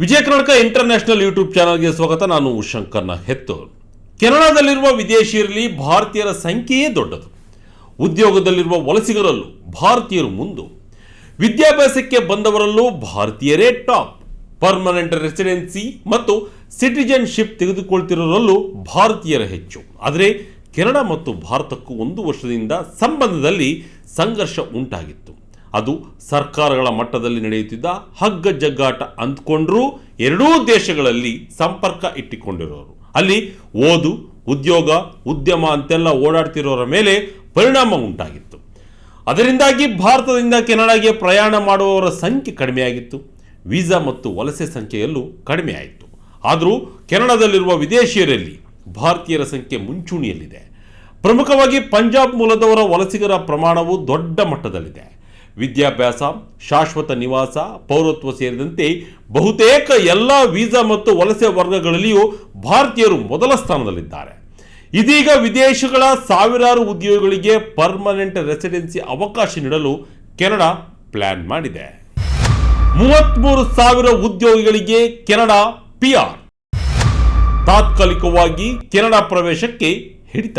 Vijaya Karnataka international YouTube ಚಾನಲ್ಗೆ ಸ್ವಾಗತ. ನಾನು ಶಂಕರ್ನ ಹೆತ್ತೂರ್. ಕೆನಡಾದಲ್ಲಿರುವ ವಿದೇಶಿಯರಲ್ಲಿ ಭಾರತೀಯರ ಸಂಖ್ಯೆಯೇ ದೊಡ್ಡದು. ಉದ್ಯೋಗದಲ್ಲಿರುವ ವಲಸಿಗರಲ್ಲೂ ಭಾರತೀಯರು ಮುಂದು. ವಿದ್ಯಾಭ್ಯಾಸಕ್ಕೆ ಬಂದವರಲ್ಲೂ ಭಾರತೀಯರೇ ಟಾಪ್. ಪರ್ಮನೆಂಟ್ ರೆಸಿಡೆನ್ಸಿ ಮತ್ತು ಸಿಟಿಜನ್ಶಿಪ್ ತೆಗೆದುಕೊಳ್ತಿರೋರಲ್ಲೂ ಭಾರತೀಯರ ಹೆಚ್ಚು. ಆದರೆ ಕೆನಡಾ ಮತ್ತು ಭಾರತಕ್ಕೂ ಒಂದು ವರ್ಷದಿಂದ ಸಂಬಂಧದಲ್ಲಿ ಸಂಘರ್ಷ ಉಂಟಾಗಿತ್ತು. ಅದು ಸರ್ಕಾರಗಳ ಮಟ್ಟದಲ್ಲಿ ನಡೆಯುತ್ತಿದ್ದ ಹಗ್ಗ ಜಗ್ಗಾಟ ಅಂದ್ಕೊಂಡ್ರೂ ಎರಡೂ ದೇಶಗಳಲ್ಲಿ ಸಂಪರ್ಕ ಇಟ್ಟಿಕೊಂಡಿರೋರು. ಅಲ್ಲಿ ಓದು, ಉದ್ಯೋಗ, ಉದ್ಯಮ ಅಂತೆಲ್ಲ ಓಡಾಡ್ತಿರೋರ ಮೇಲೆ ಪರಿಣಾಮ ಉಂಟಾಗಿತ್ತು. ಅದರಿಂದಾಗಿ ಭಾರತದಿಂದ ಕೆನಡಾಗೆ ಪ್ರಯಾಣ ಮಾಡುವವರ ಸಂಖ್ಯೆ ಕಡಿಮೆಯಾಗಿತ್ತು. ವೀಸಾ ಮತ್ತು ವಲಸೆ ಸಂಖ್ಯೆಯಲ್ಲೂ ಕಡಿಮೆಯಾಯಿತು. ಆದರೂ ಕೆನಡಾದಲ್ಲಿರುವ ವಿದೇಶಿಯರಲ್ಲಿ ಭಾರತೀಯರ ಸಂಖ್ಯೆ ಮುಂಚೂಣಿಯಲ್ಲಿದೆ. ಪ್ರಮುಖವಾಗಿ ಪಂಜಾಬ್ ಮೂಲದವರ ವಲಸಿಗರ ಪ್ರಮಾಣವು ದೊಡ್ಡ ಮಟ್ಟದಲ್ಲಿದೆ. ವಿದ್ಯಾಭ್ಯಾಸ, ಶಾಶ್ವತ ನಿವಾಸ, ಪೌರತ್ವ ಸೇರಿದಂತೆ ಬಹುತೇಕ ಎಲ್ಲ ವೀಸಾ ಮತ್ತು ವಲಸೆ ವರ್ಗಗಳಲ್ಲಿಯೂ ಭಾರತೀಯರು ಮೊದಲ ಸ್ಥಾನದಲ್ಲಿದ್ದಾರೆ. ಇದೀಗ ವಿದೇಶಗಳ ಸಾವಿರಾರು ಉದ್ಯೋಗಿಗಳಿಗೆ ಪರ್ಮನೆಂಟ್ ರೆಸಿಡೆನ್ಸಿ ಅವಕಾಶ ನೀಡಲು ಕೆನಡಾ ಪ್ಲಾನ್ ಮಾಡಿದೆ. ಮೂವತ್ಮೂರು ಸಾವಿರ ಉದ್ಯೋಗಿಗಳಿಗೆ ಕೆನಡಾ ಪಿಆರ್ ತಾತ್ಕಾಲಿಕವಾಗಿ ಕೆನಡಾ ಪ್ರವೇಶಕ್ಕೆ ಹಿಡಿತ.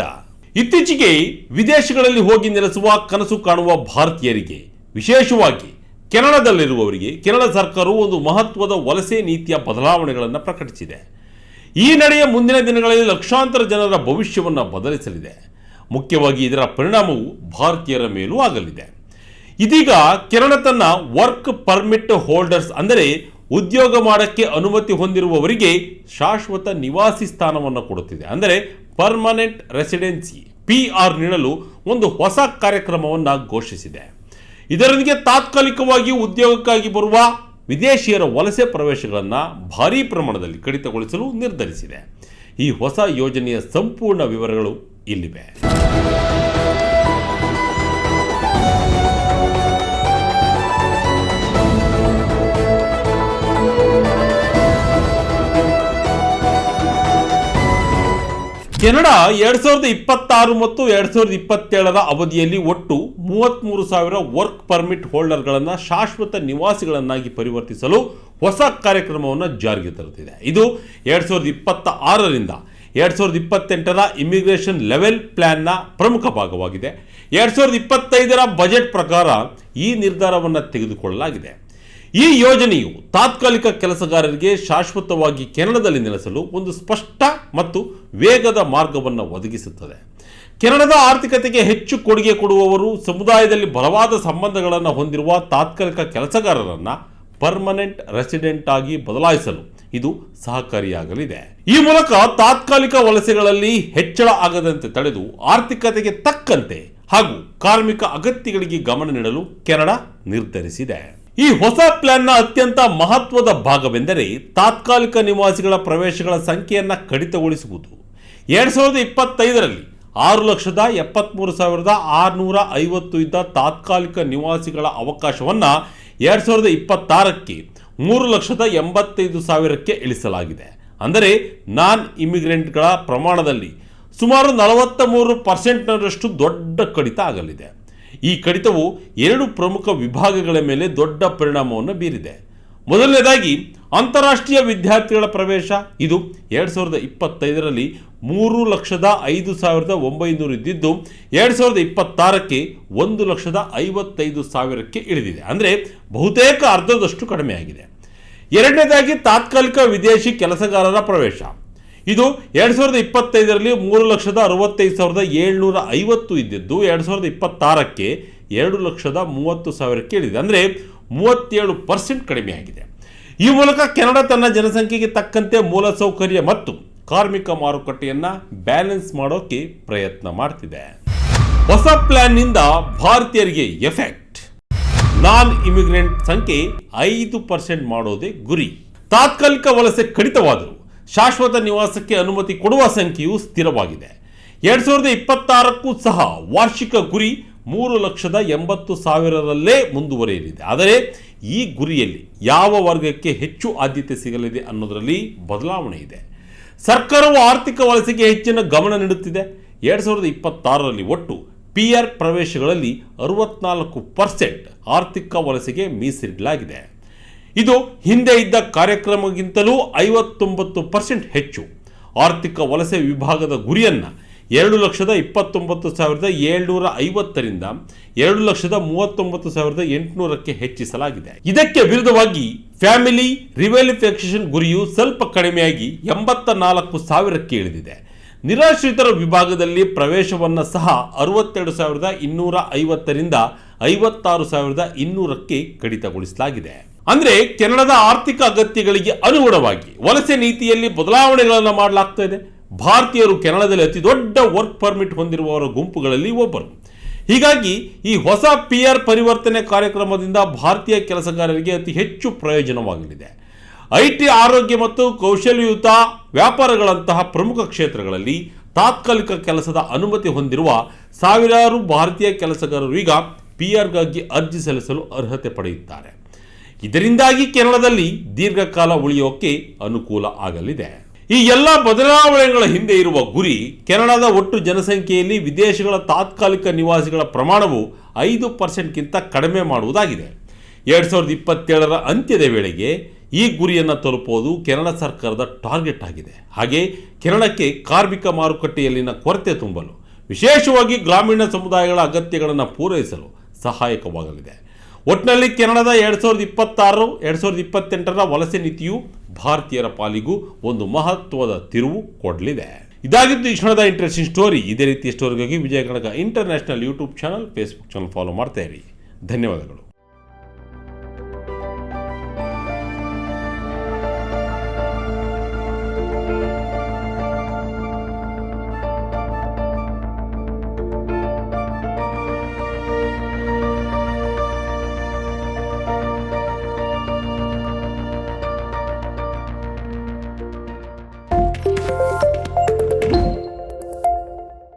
ಇತ್ತೀಚೆಗೆ ವಿದೇಶಗಳಲ್ಲಿ ಹೋಗಿ ನೆಲೆಸುವ ಕನಸು ಕಾಣುವ ಭಾರತೀಯರಿಗೆ. ವಿಶೇಷವಾಗಿ ಕೆನಡಾದಲ್ಲಿರುವವರಿಗೆ ಕೆನಡಾ ಸರ್ಕಾರವು ಒಂದು ಮಹತ್ವದ ವಲಸೆ ನೀತಿಯ ಬದಲಾವಣೆಗಳನ್ನು ಪ್ರಕಟಿಸಿದೆ. ಈ ನಡೆಯ ಮುಂದಿನ ದಿನಗಳಲ್ಲಿ ಲಕ್ಷಾಂತರ ಜನರ ಭವಿಷ್ಯವನ್ನು ಬದಲಿಸಲಿದೆ. ಮುಖ್ಯವಾಗಿ ಇದರ ಪರಿಣಾಮವು ಭಾರತೀಯರ ಮೇಲೂ ಆಗಲಿದೆ. ಇದೀಗ ಕೆನಡಾ ತನ್ನ ವರ್ಕ್ ಪರ್ಮಿಟ್ ಹೋಲ್ಡರ್ಸ್ ಅಂದರೆ ಉದ್ಯೋಗ ಮಾಡಕ್ಕೆ ಅನುಮತಿ ಹೊಂದಿರುವವರಿಗೆ ಶಾಶ್ವತ ನಿವಾಸಿ ಸ್ಥಾನವನ್ನು ಕೊಡುತ್ತಿದೆ. ಅಂದರೆ ಪರ್ಮನೆಂಟ್ ರೆಸಿಡೆನ್ಸಿ ಪಿ ಆರ್ ನೀಡಲು ಒಂದು ಹೊಸ ಕಾರ್ಯಕ್ರಮವನ್ನು ಘೋಷಿಸಿದೆ. ಇದರೊಂದಿಗೆ ತಾತ್ಕಾಲಿಕವಾಗಿ ಉದ್ಯೋಗಕ್ಕಾಗಿ ಬರುವ ವಿದೇಶಿಯರ ವಲಸೆ ಪ್ರವೇಶಗಳನ್ನು ಭಾರೀ ಪ್ರಮಾಣದಲ್ಲಿ ಕಡಿತಗೊಳಿಸಲು ನಿರ್ಧರಿಸಿದೆ. ಈ ಹೊಸ ಯೋಜನೆಯ ಸಂಪೂರ್ಣ ವಿವರಗಳು ಇಲ್ಲಿವೆ. ಕೆನಡಾ ಎರಡ್ ಸಾವಿರದ ಇಪ್ಪತ್ತಾರು ಮತ್ತು ಎರಡ್ ಸಾವಿರದ ಇಪ್ಪತ್ತೇಳರ ಅವಧಿಯಲ್ಲಿ ಒಟ್ಟು ಮೂವತ್ತ್ಮೂರು ಸಾವಿರ ವರ್ಕ್ ಪರ್ಮಿಟ್ ಹೋಲ್ಡರ್ಗಳನ್ನು ಶಾಶ್ವತ ನಿವಾಸಿಗಳನ್ನಾಗಿ ಪರಿವರ್ತಿಸಲು ಹೊಸ ಕಾರ್ಯಕ್ರಮವನ್ನು ಜಾರಿಗೆ ತರುತ್ತಿದೆ. ಇದು ಎರಡ್ ಸಾವಿರದ ಇಪ್ಪತ್ತ ಆರರಿಂದ ಎರಡ್ ಸಾವಿರದ ಇಪ್ಪತ್ತೆಂಟರ ಇಮಿಗ್ರೇಷನ್ ಲೆವೆಲ್ ಪ್ಲಾನ್ನ ಪ್ರಮುಖ ಭಾಗವಾಗಿದೆ. ಎರಡ್ ಸಾವಿರದ ಇಪ್ಪತ್ತೈದರ ಬಜೆಟ್ ಪ್ರಕಾರ ಈ ನಿರ್ಧಾರವನ್ನು ತೆಗೆದುಕೊಳ್ಳಲಾಗಿದೆ. ಈ ಯೋಜನೆಯು ತಾತ್ಕಾಲಿಕ ಕೆಲಸಗಾರರಿಗೆ ಶಾಶ್ವತವಾಗಿ ಕೆನಡಾದಲ್ಲಿ ನೆಲೆಸಲು ಒಂದು ಸ್ಪಷ್ಟ ಮತ್ತು ವೇಗದ ಮಾರ್ಗವನ್ನು ಒದಗಿಸುತ್ತದೆ. ಕೆನಡಾದ ಆರ್ಥಿಕತೆಗೆ ಹೆಚ್ಚು ಕೊಡುಗೆ ಕೊಡುವವರು ಸಮುದಾಯದಲ್ಲಿ ಬಲವಾದ ಸಂಬಂಧಗಳನ್ನು ಹೊಂದಿರುವ ತಾತ್ಕಾಲಿಕ ಕೆಲಸಗಾರರನ್ನು ಪರ್ಮನೆಂಟ್ ರೆಸಿಡೆಂಟ್ ಆಗಿ ಬದಲಾಯಿಸಲು ಇದು ಸಹಕಾರಿಯಾಗಲಿದೆ. ಈ ಮೂಲಕ ತಾತ್ಕಾಲಿಕ ವಲಸೆಗಳಲ್ಲಿ ಹೆಚ್ಚಳ ಆಗದಂತೆ ತಡೆದು ಆರ್ಥಿಕತೆಗೆ ತಕ್ಕಂತೆ ಹಾಗೂ ಕಾರ್ಮಿಕ ಅಗತ್ಯಗಳಿಗೆ ಗಮನ ನೀಡಲು ಕೆನಡಾ ನಿರ್ಧರಿಸಿದೆ. ಈ ಹೊಸ ಪ್ಲಾನ್ನ ಅತ್ಯಂತ ಮಹತ್ವದ ಭಾಗವೆಂದರೆ ತಾತ್ಕಾಲಿಕ ನಿವಾಸಿಗಳ ಪ್ರವೇಶಗಳ ಸಂಖ್ಯೆಯನ್ನು ಕಡಿತಗೊಳಿಸುವುದು. ಎರಡು ಸಾವಿರದ ಇಪ್ಪತ್ತೈದರಲ್ಲಿ ಆರು ಲಕ್ಷದ ಎಪ್ಪತ್ತ್ಮೂರು ಸಾವಿರದ ಆರುನೂರ ಐವತ್ತು ಇದ್ದ ತಾತ್ಕಾಲಿಕ ನಿವಾಸಿಗಳ ಅವಕಾಶವನ್ನು ಎರಡು ಸಾವಿರದ ಇಪ್ಪತ್ತಾರಕ್ಕೆ ಮೂರು ಲಕ್ಷದ ಎಂಬತ್ತೈದು ಸಾವಿರಕ್ಕೆ ಇಳಿಸಲಾಗಿದೆ. ಅಂದರೆ ನಾನ್ ಇಮಿಗ್ರೆಂಟ್ಗಳ ಪ್ರಮಾಣದಲ್ಲಿ ಸುಮಾರು ನಲವತ್ತ ಮೂರು ಪರ್ಸೆಂಟ್ನರಷ್ಟು ದೊಡ್ಡ ಕಡಿತ ಆಗಲಿದೆ. ಈ ಕಡಿತವು ಎರಡು ಪ್ರಮುಖ ವಿಭಾಗಗಳ ಮೇಲೆ ದೊಡ್ಡ ಪರಿಣಾಮವನ್ನು ಬೀರಿದೆ. ಮೊದಲನೇದಾಗಿ, ಅಂತಾರಾಷ್ಟ್ರೀಯ ವಿದ್ಯಾರ್ಥಿಗಳ ಪ್ರವೇಶ. ಇದು ಎರಡು ಸಾವಿರದ ಇಪ್ಪತ್ತೈದರಲ್ಲಿ ಮೂರು ಲಕ್ಷದ ಐದು ಸಾವಿರದ ಒಂಬೈನೂರು ಇದ್ದಿದ್ದು, ಎರಡು ಸಾವಿರದ ಇಪ್ಪತ್ತಾರಕ್ಕೆ ಒಂದು ಲಕ್ಷದ ಐವತ್ತೈದು ಸಾವಿರಕ್ಕೆ ಇಳಿದಿದೆ. ಅಂದರೆ ಬಹುತೇಕ ಅರ್ಧದಷ್ಟು ಕಡಿಮೆಯಾಗಿದೆ. ಎರಡನೇದಾಗಿ, ತಾತ್ಕಾಲಿಕ ವಿದೇಶಿ ಕೆಲಸಗಾರರ ಪ್ರವೇಶ. ಇದು ಎರಡು ಸಾವಿರದ ಇಪ್ಪತ್ತೈದರಲ್ಲಿ ಮೂರು ಲಕ್ಷದ ಅರವತ್ತೈದು ಸಾವಿರದ ಏಳ್ನೂರ ಐವತ್ತು ಇದ್ದಿದ್ದು ಎರಡು ಸಾವಿರದ ಇಪ್ಪತ್ತಾರಕ್ಕೆ ಎರಡು ಲಕ್ಷದ ಮೂವತ್ತು ಸಾವಿರಕ್ಕೆ ಇಳಿದಿದೆ. ಅಂದರೆ ಮೂವತ್ತೇಳು ಪರ್ಸೆಂಟ್ ಕಡಿಮೆಯಾಗಿದೆ ಈ ಮೂಲಕ ಕೆನಡಾ ತನ್ನ ಜನಸಂಖ್ಯೆಗೆ ತಕ್ಕಂತೆ ಮೂಲಸೌಕರ್ಯ ಮತ್ತು ಕಾರ್ಮಿಕ ಮಾರುಕಟ್ಟೆಯನ್ನು ಬ್ಯಾಲೆನ್ಸ್ ಮಾಡೋಕೆ ಪ್ರಯತ್ನ ಮಾಡ್ತಿದೆ. ಹೊಸ ಪ್ಲಾನ್ನಿಂದ ಭಾರತೀಯರಿಗೆ ಎಫೆಕ್ಟ್ ನಾನ್ ಇಮಿಗ್ರೆಂಟ್ ಸಂಖ್ಯೆ ಐದು ಪರ್ಸೆಂಟ್ ಮಾಡೋದೇ ಗುರಿ. ತಾತ್ಕಾಲಿಕ ವಲಸೆ ಕಡಿತವಾದರು. ಶಾಶ್ವತ ನಿವಾಸಕ್ಕೆ ಅನುಮತಿ ಕೊಡುವ ಸಂಖ್ಯೆಯು ಸ್ಥಿರವಾಗಿದೆ. ಎರಡ್ ಸಾವಿರದ ಇಪ್ಪತ್ತಾರಕ್ಕೂ ಸಹ ವಾರ್ಷಿಕ ಗುರಿ ಮೂರು ಲಕ್ಷದ ಎಂಬತ್ತು ಸಾವಿರರಲ್ಲೇ ಮುಂದುವರಿಯಲಿದೆ. ಆದರೆ ಈ ಗುರಿಯಲ್ಲಿ ಯಾವ ವರ್ಗಕ್ಕೆ ಹೆಚ್ಚು ಆದ್ಯತೆ ಸಿಗಲಿದೆ ಅನ್ನೋದರಲ್ಲಿ ಬದಲಾವಣೆ ಇದೆ. ಸರ್ಕಾರವು ಆರ್ಥಿಕ ವಲಸೆಗೆ ಹೆಚ್ಚಿನ ಗಮನ ನೀಡುತ್ತಿದೆ. ಎರಡು ಸಾವಿರದ ಇಪ್ಪತ್ತಾರರಲ್ಲಿ ಒಟ್ಟು ಪಿ ಆರ್ ಪ್ರವೇಶಗಳಲ್ಲಿ ಅರವತ್ನಾಲ್ಕು ಪರ್ಸೆಂಟ್ ಆರ್ಥಿಕ ವಲಸೆಗೆ ಮೀಸಲಿಡಲಾಗಿದೆ. ಇದು ಹಿಂದೆ ಇದ್ದ ಕಾರ್ಯಕ್ರಮಕ್ಕಿಂತಲೂ ಐವತ್ತೊಂಬತ್ತು ಪರ್ಸೆಂಟ್ ಹೆಚ್ಚು. ಆರ್ಥಿಕ ವಲಸೆ ವಿಭಾಗದ ಗುರಿಯನ್ನು ಎರಡು ಲಕ್ಷದ ಇಪ್ಪತ್ತೊಂಬತ್ತು ಸಾವಿರದ ಏಳ್ನೂರ ಐವತ್ತರಿಂದ ಎರಡು ಲಕ್ಷದ ಮೂವತ್ತೊಂಬತ್ತು ಸಾವಿರದ ಎಂಟುನೂರಕ್ಕೆ ಹೆಚ್ಚಿಸಲಾಗಿದೆ. ಇದಕ್ಕೆ ವಿರುದ್ಧವಾಗಿ ಫ್ಯಾಮಿಲಿ ರಿವೆಲಿಫಿಕೇಷನ್ ಗುರಿಯು ಸ್ವಲ್ಪ ಕಡಿಮೆಯಾಗಿ ಎಂಬತ್ತ ನಾಲ್ಕು ಸಾವಿರಕ್ಕೆ ಇಳಿದಿದೆ. ನಿರಾಶ್ರಿತರ ವಿಭಾಗದಲ್ಲಿ ಪ್ರವೇಶವನ್ನು ಸಹ ಅರವತ್ತೆರಡು ಸಾವಿರದ ಇನ್ನೂರ ಐವತ್ತರಿಂದ ಐವತ್ತಾರು ಸಾವಿರದ ಇನ್ನೂರಕ್ಕೆ ಕಡಿತಗೊಳಿಸಲಾಗಿದೆ. ಅಂದ್ರೆ ಕೆನಡಾದ ಆರ್ಥಿಕ ಅಗತ್ಯಗಳಿಗೆ ಅನುಗುಣವಾಗಿ ವಲಸೆ ನೀತಿಯಲ್ಲಿ ಬದಲಾವಣೆಗಳನ್ನು ಮಾಡಲಾಗ್ತಾ ಇದೆ ಭಾರತೀಯರು ಕೆನಡಾದಲ್ಲಿ ಅತಿ ದೊಡ್ಡ ವರ್ಕ್ ಪರ್ಮಿಟ್ ಹೊಂದಿರುವವರ ಗುಂಪುಗಳಲ್ಲಿ ಒಬ್ಬರು. ಹೀಗಾಗಿ ಈ ಹೊಸ ಪಿ ಆರ್ ಪರಿವರ್ತನೆ ಕಾರ್ಯಕ್ರಮದಿಂದ ಭಾರತೀಯ ಕೆಲಸಗಾರರಿಗೆ ಅತಿ ಹೆಚ್ಚು ಪ್ರಯೋಜನವಾಗಲಿದೆ. ಐ ಟಿ ಆರೋಗ್ಯ ಮತ್ತು ಕೌಶಲ್ಯಯುತ ವ್ಯಾಪಾರಗಳಂತಹ ಪ್ರಮುಖ ಕ್ಷೇತ್ರಗಳಲ್ಲಿ ತಾತ್ಕಾಲಿಕ ಕೆಲಸದ ಅನುಮತಿ ಹೊಂದಿರುವ ಸಾವಿರಾರು ಭಾರತೀಯ ಕೆಲಸಗಾರರು ಈಗ ಪಿ ಆರ್ಗಾಗಿ ಅರ್ಜಿ ಸಲ್ಲಿಸಲು ಅರ್ಹತೆ ಪಡೆಯುತ್ತಾರೆ. ಇದರಿಂದಾಗಿ ಕೇರಳದಲ್ಲಿ ದೀರ್ಘಕಾಲ ಉಳಿಯೋಕೆ ಅನುಕೂಲ ಆಗಲಿದೆ. ಈ ಎಲ್ಲ ಬದಲಾವಣೆಗಳ ಹಿಂದೆ ಇರುವ ಗುರಿ ಕೇರಳದ ಒಟ್ಟು ಜನಸಂಖ್ಯೆಯಲ್ಲಿ ವಿದೇಶಗಳ ತಾತ್ಕಾಲಿಕ ನಿವಾಸಿಗಳ ಪ್ರಮಾಣವು ಐದು ಪರ್ಸೆಂಟ್ಗಿಂತ ಕಡಿಮೆ ಮಾಡುವುದಾಗಿದೆ. ಎರಡು ಸಾವಿರದ ಇಪ್ಪತ್ತೇಳರ ಅಂತ್ಯದ ವೇಳೆಗೆ ಈ ಗುರಿಯನ್ನು ತಲುಪುವುದು ಕೆನಡಾ ಸರ್ಕಾರದ ಟಾರ್ಗೆಟ್ ಆಗಿದೆ. ಹಾಗೆ ಕೇರಳಕ್ಕೆ ಕಾರ್ಮಿಕ ಮಾರುಕಟ್ಟೆಯಲ್ಲಿನ ಕೊರತೆ ತುಂಬಲು, ವಿಶೇಷವಾಗಿ ಗ್ರಾಮೀಣ ಸಮುದಾಯಗಳ ಅಗತ್ಯಗಳನ್ನು ಪೂರೈಸಲು ಸಹಾಯಕವಾಗಲಿದೆ. ಒಟ್ಟಿನಲ್ಲಿ ಕೆನಡಾದ ಎರಡು ಸಾವಿರದ ಇಪ್ಪತ್ತಾರು, ಎರಡು ಸಾವಿರದ ಇಪ್ಪತ್ತೆಂಟರ ವಲಸೆ ನೀತಿಯು ಭಾರತೀಯರ ಪಾಲಿಗೂ ಒಂದು ಮಹತ್ವದ ತಿರುವು ಕೊಡಲಿದೆ. ಇದಾಗಿದ್ದು ಈ ಕ್ಷಣದ ಇಂಟ್ರೆಸ್ಟಿಂಗ್ ಸ್ಟೋರಿ ಇದೇ ರೀತಿಯ ಸ್ಟೋರಿಗಾಗಿ Vijaya Kanaka international YouTube channel Facebook channel follow ಮಾಡ್ತಾ ಇರಿ. ಧನ್ಯವಾದಗಳು.